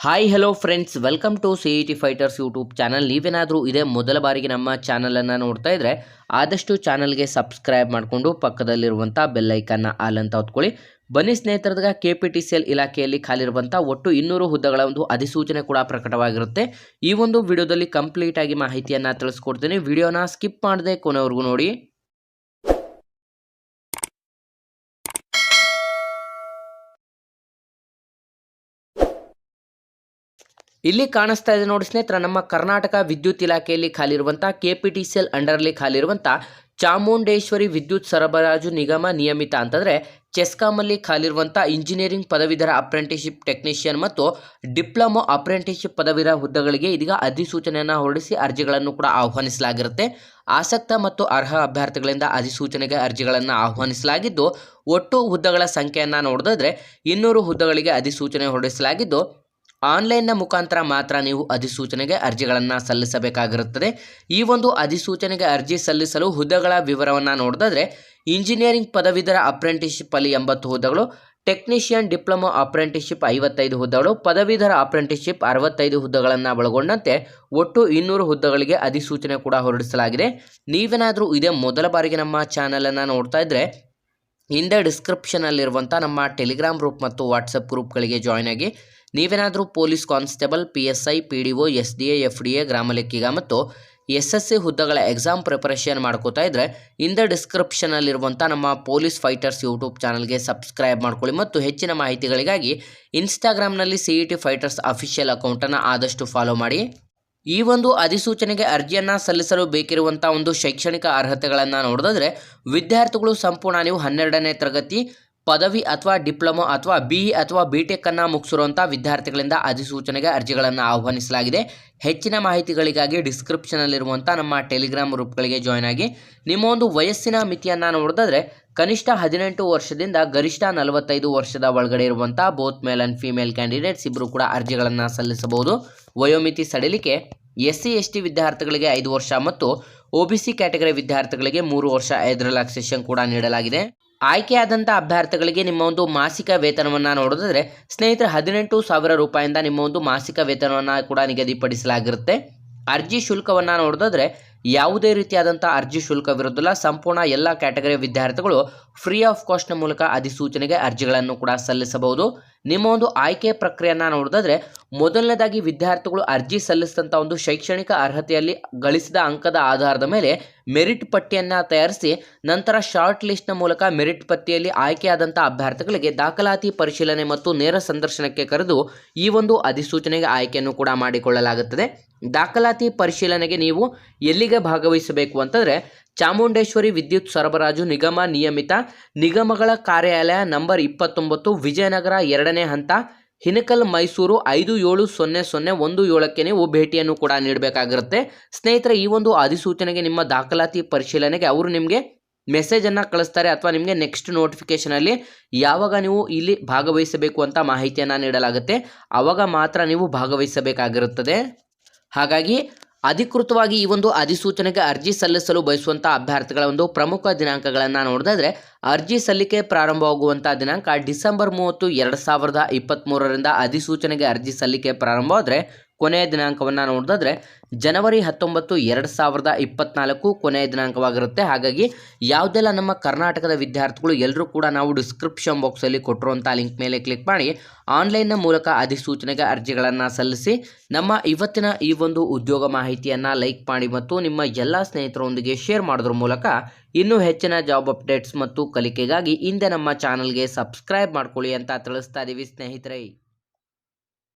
Hi hello friends welcome to C E T fighters YouTube channel ನೀವೇನಾದರೂ ಇದೇ ಮೊದಲ ಬಾರಿಗೆ ನಮ್ಮ ಚಾನಲನ್ನು ನೋಡ್ತಾ ಇದ್ದರೆ ಆದಷ್ಟು ಚಾನಲ್ಗೆ ಸಬ್ಸ್ಕ್ರೈಬ್ ಮಾಡಿಕೊಂಡು ಪಕ್ಕದಲ್ಲಿರುವಂಥ ಬೆಲ್ಲೈಕನ್ನ ಆಲ್ ಅಂತ ಹೊತ್ಕೊಳ್ಳಿ. ಬನ್ನಿ ಸ್ನೇಹಿತರದಾಗ K P T C L ಇಲಾಖೆಯಲ್ಲಿ ಖಾಲಿರುವಂಥ ಒಟ್ಟು ಇನ್ನೂರು ಹುದ್ದೆಗಳ ಒಂದು ಅಧಿಸೂಚನೆ ಕೂಡ ಪ್ರಕಟವಾಗಿರುತ್ತೆ. ಈ ಒಂದು ವಿಡಿಯೋದಲ್ಲಿ ಕಂಪ್ಲೀಟಾಗಿ ಮಾಹಿತಿಯನ್ನು ತಿಳಿಸ್ಕೊಡ್ತೀನಿ. ವಿಡಿಯೋನ ಸ್ಕಿಪ್ ಮಾಡದೆ ಕೊನೆವರೆಗೂ ನೋಡಿ. ಇಲ್ಲಿ ಕಾಣಿಸ್ತಾ ಇದೆ ನೋಡಿ ಸ್ನೇಹಿತರ, ನಮ್ಮ ಕರ್ನಾಟಕ ವಿದ್ಯುತ್ ಇಲಾಖೆಯಲ್ಲಿ ಖಾಲಿರುವಂಥ K P T C L ಅಂಡರ್ಲಿ ಖಾಲಿರುವಂಥ ಚಾಮುಂಡೇಶ್ವರಿ ವಿದ್ಯುತ್ ಸರಬರಾಜು ನಿಗಮ ನಿಯಮಿತ ಅಂತಂದರೆ ಚೆಸ್ಕಾಮಲ್ಲಿ ಖಾಲಿರುವಂಥ ಇಂಜಿನಿಯರಿಂಗ್ ಪದವೀಧರ ಅಪ್ರೆಂಟಿಸ್ಶಿಪ್ ಟೆಕ್ನಿಷಿಯನ್ ಮತ್ತು ಡಿಪ್ಲೊಮೊ ಅಪ್ರೆಂಟಿಸ್ಶಿಪ್ ಪದವೀಧರ ಹುದ್ದೆಗಳಿಗೆ ಇದೀಗ ಅಧಿಸೂಚನೆಯನ್ನು ಹೊರಡಿಸಿ ಅರ್ಜಿಗಳನ್ನು ಕೂಡ ಆಹ್ವಾನಿಸಲಾಗಿರುತ್ತೆ. ಆಸಕ್ತ ಮತ್ತು ಅರ್ಹ ಅಭ್ಯರ್ಥಿಗಳಿಂದ ಅಧಿಸೂಚನೆಗೆ ಅರ್ಜಿಗಳನ್ನು ಆಹ್ವಾನಿಸಲಾಗಿದ್ದು, ಒಟ್ಟು ಹುದ್ದೆಗಳ ಸಂಖ್ಯೆಯನ್ನು ನೋಡಿದ್ರೆ ಇನ್ನೂರು ಹುದ್ದೆಗಳಿಗೆ ಅಧಿಸೂಚನೆ ಹೊರಡಿಸಲಾಗಿದ್ದು ಆನ್ಲೈನ್ನ ಮುಖಾಂತರ ಮಾತ್ರ ನೀವು ಅಧಿಸೂಚನೆಗೆ ಅರ್ಜಿಗಳನ್ನು ಸಲ್ಲಿಸಬೇಕಾಗಿರುತ್ತದೆ. ಈ ಒಂದು ಅಧಿಸೂಚನೆಗೆ ಅರ್ಜಿ ಸಲ್ಲಿಸಲು ಹುದ್ದೆಗಳ ವಿವರವನ್ನು ನೋಡಿದ್ರೆ ಇಂಜಿನಿಯರಿಂಗ್ ಪದವೀಧರ ಅಪ್ರೆಂಟಿಸ್ಶಿಪ್ ಅಲ್ಲಿ ಎಂಬತ್ತು ಹುದ್ದೆಗಳು, ಟೆಕ್ನಿಷಿಯನ್ ಡಿಪ್ಲೊಮೊ ಅಪ್ರೆಂಟಿಸ್ಶಿಪ್ ಐವತ್ತೈದು ಹುದ್ದೆಗಳು, ಪದವೀಧರ ಅಪ್ರೆಂಟಿಸ್ಶಿಪ್ ಅರವತ್ತೈದು ಹುದ್ದೆಗಳನ್ನು ಒಳಗೊಂಡಂತೆ ಒಟ್ಟು ಇನ್ನೂರು ಹುದ್ದೆಗಳಿಗೆ ಅಧಿಸೂಚನೆ ಕೂಡ ಹೊರಡಿಸಲಾಗಿದೆ. ನೀವೇನಾದರೂ ಇದೇ ಮೊದಲ ಬಾರಿಗೆ ನಮ್ಮ ಚಾನಲನ್ನು ನೋಡ್ತಾ ಇದ್ದರೆ ಹಿಂದೆ ಡಿಸ್ಕ್ರಿಪ್ಷನಲ್ಲಿರುವಂಥ ನಮ್ಮ ಟೆಲಿಗ್ರಾಮ್ ಗ್ರೂಪ್ ಮತ್ತು ವಾಟ್ಸಪ್ ಗ್ರೂಪ್ಗಳಿಗೆ ಜಾಯ್ನ್ ಆಗಿ ನೀವೇನಾದರೂ police constable, P S I, P D O, S D A, F D A ಗ್ರಾಮ ಲೆಕ್ಕಿಗ ಮತ್ತು ಎಸ್ ಎಸ್ ಸಿ ಹುದ್ದೆಗಳ ಎಕ್ಸಾಮ್ ಪ್ರಿಪರೇಷನ್ ಮಾಡ್ಕೋತಾ ಇದ್ದರೆ ಇಂದ ಡಿಸ್ಕ್ರಿಪ್ಷನಲ್ಲಿರುವಂಥ ನಮ್ಮ ಪೊಲೀಸ್ ಫೈಟರ್ಸ್ ಯೂಟ್ಯೂಬ್ ಚಾನಲ್ಗೆ ಸಬ್ಸ್ಕ್ರೈಬ್ ಮಾಡ್ಕೊಳ್ಳಿ ಮತ್ತು ಹೆಚ್ಚಿನ ಮಾಹಿತಿಗಳಿಗಾಗಿ ಇನ್ಸ್ಟಾಗ್ರಾಮ್ನಲ್ಲಿ C E T fighters official ಅಕೌಂಟನ್ನು ಆದಷ್ಟು ಫಾಲೋ ಮಾಡಿ. ಈ ಒಂದು ಅಧಿಸೂಚನೆಗೆ ಅರ್ಜಿಯನ್ನು ಸಲ್ಲಿಸಲು ಬೇಕಿರುವಂಥ ಒಂದು ಶೈಕ್ಷಣಿಕ ಅರ್ಹತೆಗಳನ್ನು ನೋಡಿದ್ರೆ ವಿದ್ಯಾರ್ಥಿಗಳು ಸಂಪೂರ್ಣ ನೀವು ಹನ್ನೆರಡನೇ ತರಗತಿ ಪದವಿ ಅಥವಾ ಡಿಪ್ಲೊಮೊ ಅಥವಾ ಬಿ ಇ ಅಥವಾ ಬಿ ಟೆಕ್ಕನ್ನು ಮುಗಿಸಿರುವಂಥ ವಿದ್ಯಾರ್ಥಿಗಳಿಂದ ಅಧಿಸೂಚನೆಗೆ ಅರ್ಜಿಗಳನ್ನು ಆಹ್ವಾನಿಸಲಾಗಿದೆ. ಹೆಚ್ಚಿನ ಮಾಹಿತಿಗಳಿಗಾಗಿ ಡಿಸ್ಕ್ರಿಪ್ಷನಲ್ಲಿರುವಂಥ ನಮ್ಮ ಟೆಲಿಗ್ರಾಮ್ ಗ್ರೂಪ್ಗಳಿಗೆ ಜಾಯ್ನ್ ಆಗಿ. ನಿಮ್ಮ ಒಂದು ವಯಸ್ಸಿನ ಮಿತಿಯನ್ನು ನೋಡಿದ್ರೆ ಕನಿಷ್ಠ ಹದಿನೆಂಟು ವರ್ಷದಿಂದ ಗರಿಷ್ಠ ನಲವತ್ತೈದು ವರ್ಷದ ಒಳಗಡೆ ಇರುವಂಥ both male and female candidates ಇಬ್ಬರು ಕೂಡ ಅರ್ಜಿಗಳನ್ನು ಸಲ್ಲಿಸಬಹುದು. ವಯೋಮಿತಿ ಸಡಿಲಿಕೆ ಎಸ್ ಸಿ ಎಸ್ ಟಿ ವಿದ್ಯಾರ್ಥಿಗಳಿಗೆ ಐದು ವರ್ಷ ಮತ್ತು ಒ ಕ್ಯಾಟಗರಿ ವಿದ್ಯಾರ್ಥಿಗಳಿಗೆ ಮೂರು ವರ್ಷ ರಿಲ್ಯಾಕ್ಸೇಷನ್ ಕೂಡ ನೀಡಲಾಗಿದೆ. ಆಯ್ಕೆಯಾದಂಥ ಅಭ್ಯರ್ಥಿಗಳಿಗೆ ನಿಮ್ಮ ಒಂದು ಮಾಸಿಕ ವೇತನವನ್ನು ನೋಡಿದ್ರೆ ಸ್ನೇಹಿತರೆ ಹದಿನೆಂಟು ಸಾವಿರ ರೂಪಾಯಿಂದ ನಿಮ್ಮ ಒಂದು ಮಾಸಿಕ ವೇತನವನ್ನು ಕೂಡ ನಿಗದಿಪಡಿಸಲಾಗಿರುತ್ತೆ. ಅರ್ಜಿ ಶುಲ್ಕವನ್ನು ನೋಡಿದ್ರೆ ಯಾವುದೇ ರೀತಿಯಾದಂಥ ಅರ್ಜಿ ಶುಲ್ಕವಿರೋದಿಲ್ಲ ಸಂಪೂರ್ಣ ಎಲ್ಲ ಕ್ಯಾಟಗರಿ ವಿದ್ಯಾರ್ಥಿಗಳು ಫ್ರೀ ಆಫ್ ಕಾಸ್ಟ್ನ ಮೂಲಕ ಅಧಿಸೂಚನೆಗೆ ಅರ್ಜಿಗಳನ್ನು ಕೂಡ ಸಲ್ಲಿಸಬಹುದು. ನಿಮ್ಮ ಒಂದು ಆಯ್ಕೆ ಪ್ರಕ್ರಿಯೆಯನ್ನು ನೋಡೋದಾದ್ರೆ ಮೊದಲನೇದಾಗಿ ವಿದ್ಯಾರ್ಥಿಗಳು ಅರ್ಜಿ ಸಲ್ಲಿಸಿದಂಥ ಒಂದು ಶೈಕ್ಷಣಿಕ ಅರ್ಹತೆಯಲ್ಲಿ ಗಳಿಸಿದ ಅಂಕದ ಆಧಾರದ ಮೇಲೆ ಮೆರಿಟ್ ಪಟ್ಟಿಯನ್ನು ತಯಾರಿಸಿ, ನಂತರ ಶಾರ್ಟ್ ಲಿಸ್ಟ್ನ ಮೂಲಕ ಮೆರಿಟ್ ಪಟ್ಟಿಯಲ್ಲಿ ಆಯ್ಕೆಯಾದಂಥ ಅಭ್ಯರ್ಥಿಗಳಿಗೆ ದಾಖಲಾತಿ ಪರಿಶೀಲನೆ ಮತ್ತು ನೇರ ಸಂದರ್ಶನಕ್ಕೆ ಕರೆದು ಈ ಒಂದು ಅಧಿಸೂಚನೆಗೆ ಆಯ್ಕೆಯನ್ನು ಕೂಡ ಮಾಡಿಕೊಳ್ಳಲಾಗುತ್ತದೆ. ದಾಖಲಾತಿ ಪರಿಶೀಲನೆಗೆ ನೀವು ಎಲ್ಲಿಗೆ ಭಾಗವಹಿಸಬೇಕು ಅಂತಂದರೆ ಚಾಮುಂಡೇಶ್ವರಿ ವಿದ್ಯುತ್ ಸರಬರಾಜು ನಿಗಮ ನಿಯಮಿತ ನಿಗಮಗಳ ಕಾರ್ಯಾಲಯ ನಂಬರ್ ಇಪ್ಪತ್ತೊಂಬತ್ತು, ವಿಜಯನಗರ ಎರಡನೇ ಹಂತ, ಹಿನಕಲ್ ಮೈಸೂರು ಐದು ಏಳು ಸೊನ್ನೆ ಸೊನ್ನೆ ಒಂದು ಏಳಕ್ಕೆ ನೀವು ಭೇಟಿಯನ್ನು ಕೂಡ ನೀಡಬೇಕಾಗಿರುತ್ತೆ. ಸ್ನೇಹಿತರೆ, ಈ ಒಂದು ಅಧಿಸೂಚನೆಗೆ ನಿಮ್ಮ ದಾಖಲಾತಿ ಪರಿಶೀಲನೆಗೆ ಅವರು ನಿಮಗೆ ಮೆಸೇಜನ್ನು ಕಳಿಸ್ತಾರೆ ಅಥವಾ ನಿಮಗೆ ನೆಕ್ಸ್ಟ್ ನೋಟಿಫಿಕೇಷನಲ್ಲಿ ಯಾವಾಗ ನೀವು ಇಲ್ಲಿ ಭಾಗವಹಿಸಬೇಕು ಅಂತ ಮಾಹಿತಿಯನ್ನು ನೀಡಲಾಗುತ್ತೆ. ಆವಾಗ ಮಾತ್ರ ನೀವು ಭಾಗವಹಿಸಬೇಕಾಗಿರುತ್ತದೆ. ಹಾಗಾಗಿ ಅಧಿಕೃತವಾಗಿ ಈ ಒಂದು ಅಧಿಸೂಚನೆಗೆ ಅರ್ಜಿ ಸಲ್ಲಿಸಲು ಬಯಸುವಂಥ ಅಭ್ಯರ್ಥಿಗಳ ಒಂದು ಪ್ರಮುಖ ದಿನಾಂಕಗಳನ್ನು ನೋಡಿದ್ರೆ ಅರ್ಜಿ ಸಲ್ಲಿಕೆ ಪ್ರಾರಂಭವಾಗುವಂಥ ದಿನಾಂಕ ಡಿಸೆಂಬರ್ ಮೂವತ್ತು, ಎರಡು ಸಾವಿರದ ಇಪ್ಪತ್ತ್ಮೂರರಿಂದ ಅಧಿಸೂಚನೆಗೆ ಅರ್ಜಿ ಸಲ್ಲಿಕೆ ಪ್ರಾರಂಭವಾದರೆ ಕೊನೆಯ ದಿನಾಂಕವನ್ನು ನೋಡಿದ್ರೆ ಜನವರಿ ಹತ್ತೊಂಬತ್ತು ಎರಡು ಸಾವಿರದ ಇಪ್ಪತ್ನಾಲ್ಕು ಕೊನೆಯ ದಿನಾಂಕವಾಗಿರುತ್ತೆ. ಹಾಗಾಗಿ ಯಾವುದೆಲ್ಲ ನಮ್ಮ ಕರ್ನಾಟಕದ ವಿದ್ಯಾರ್ಥಿಗಳು ಎಲ್ಲರೂ ಕೂಡ ನಾವು ಡಿಸ್ಕ್ರಿಪ್ಷನ್ ಬಾಕ್ಸಲ್ಲಿ ಕೊಟ್ಟಿರುವಂಥ ಲಿಂಕ್ ಮೇಲೆ ಕ್ಲಿಕ್ ಮಾಡಿ ಆನ್ಲೈನ್ನ ಮೂಲಕ ಅಧಿಸೂಚನೆಗೆ ಅರ್ಜಿಗಳನ್ನು ಸಲ್ಲಿಸಿ ನಮ್ಮ ಇವತ್ತಿನ ಈ ಒಂದು ಉದ್ಯೋಗ ಮಾಹಿತಿಯನ್ನು ಲೈಕ್ ಮಾಡಿ ಮತ್ತು ನಿಮ್ಮ ಎಲ್ಲ ಸ್ನೇಹಿತರೊಂದಿಗೆ ಶೇರ್ ಮಾಡೋದ್ರ ಮೂಲಕ ಇನ್ನೂ ಹೆಚ್ಚಿನ ಜಾಬ್ ಅಪ್ಡೇಟ್ಸ್ ಮತ್ತು ಕಲಿಕೆಗಾಗಿ ಹಿಂದೆ ನಮ್ಮ ಚಾನಲ್ಗೆ ಸಬ್ಸ್ಕ್ರೈಬ್ ಮಾಡ್ಕೊಳ್ಳಿ ಅಂತ ತಿಳಿಸ್ತಾ ಇದ್ದೀವಿ ಸ್ನೇಹಿತರೆ.